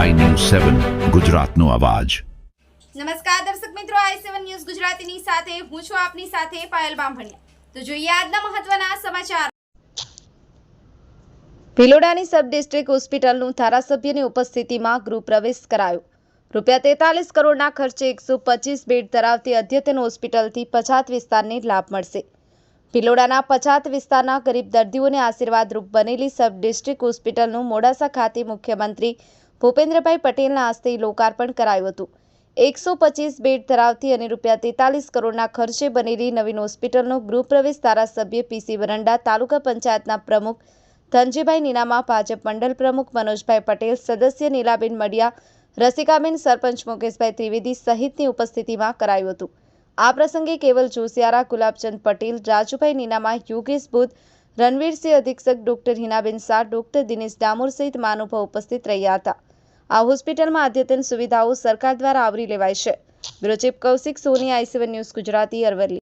સેવન, ગુજરાતનો અવાજ. નમસ્કાર દર્શક મિત્રો, આઈ સેવન ન્યૂઝ ગુજરાતીની સાથે હું છું આપની સાથે પાયલ બામભણિયા. તો જોઈએ આજના મહત્વના સમાચાર. ભિલોડાની સબ ડિસ્ટ્રિક્ટ હોસ્પિટલનું ધારાસભ્યની ઉપસ્થિતિમાં ગૃહ કરાયો. રૂપિયા તેતાલીસ કરોડના ખર્ચે એકસો પચીસ બેડ ધરાવતી અદ્યતન હોસ્પિટલથી પછાત વિસ્તારને લાભ મળશે. ભિલોડાના પછાત વિસ્તારના ગરીબ દર્દીઓને આશીર્વાદરૂપ બનેલી સબ ડિસ્ટ્રિક્ટ હોસ્પિટલનું મોડાસા ખાતે મુખ્યમંત્રી ભૂપેન્દ્રભાઈ પટેલના હસ્તે લોકાર્પણ કરાયું હતું. એકસો પચીસ બેડ ધરાવતી અને રૂપિયા તેતાલીસ કરોડના ખર્ચે બનેલી નવીન હોસ્પિટલનો ગૃહપ્રવેશ ધારાસભ્ય પીસી વરંડા, તાલુકા પંચાયતના પ્રમુખ ધનજીભાઈ નીનામા, ભાજપ મંડળ પ્રમુખ મનોજભાઈ પટેલ, સદસ્ય નીલાબેન મડિયા, રસિકાબેન સરપંચ મુકેશભાઈ ત્રિવેદી સહિતની ઉપસ્થિતિમાં કરાયું હતું. આ પ્રસંગે કેવલ જોશિયારા, ગુલાબચંદ પટેલ, રાજુભાઈ નીનામા, યોગેશ બુધ, રણવીરસિંહ અધિક્ષક ડોક્ટર હિનાબેન શાહ, ડોક્ટર દિનેશ ડામોર સહિત મહાનુભાવ ઉપસ્થિત રહ્યા હતા. આ હોસ્પિટલમાં અદ્યતન સુવિધાઓ સરકાર દ્વારા આવરી લેવાય છે. Bureau Kaushik Soni I seven news Gujarati Aravalli.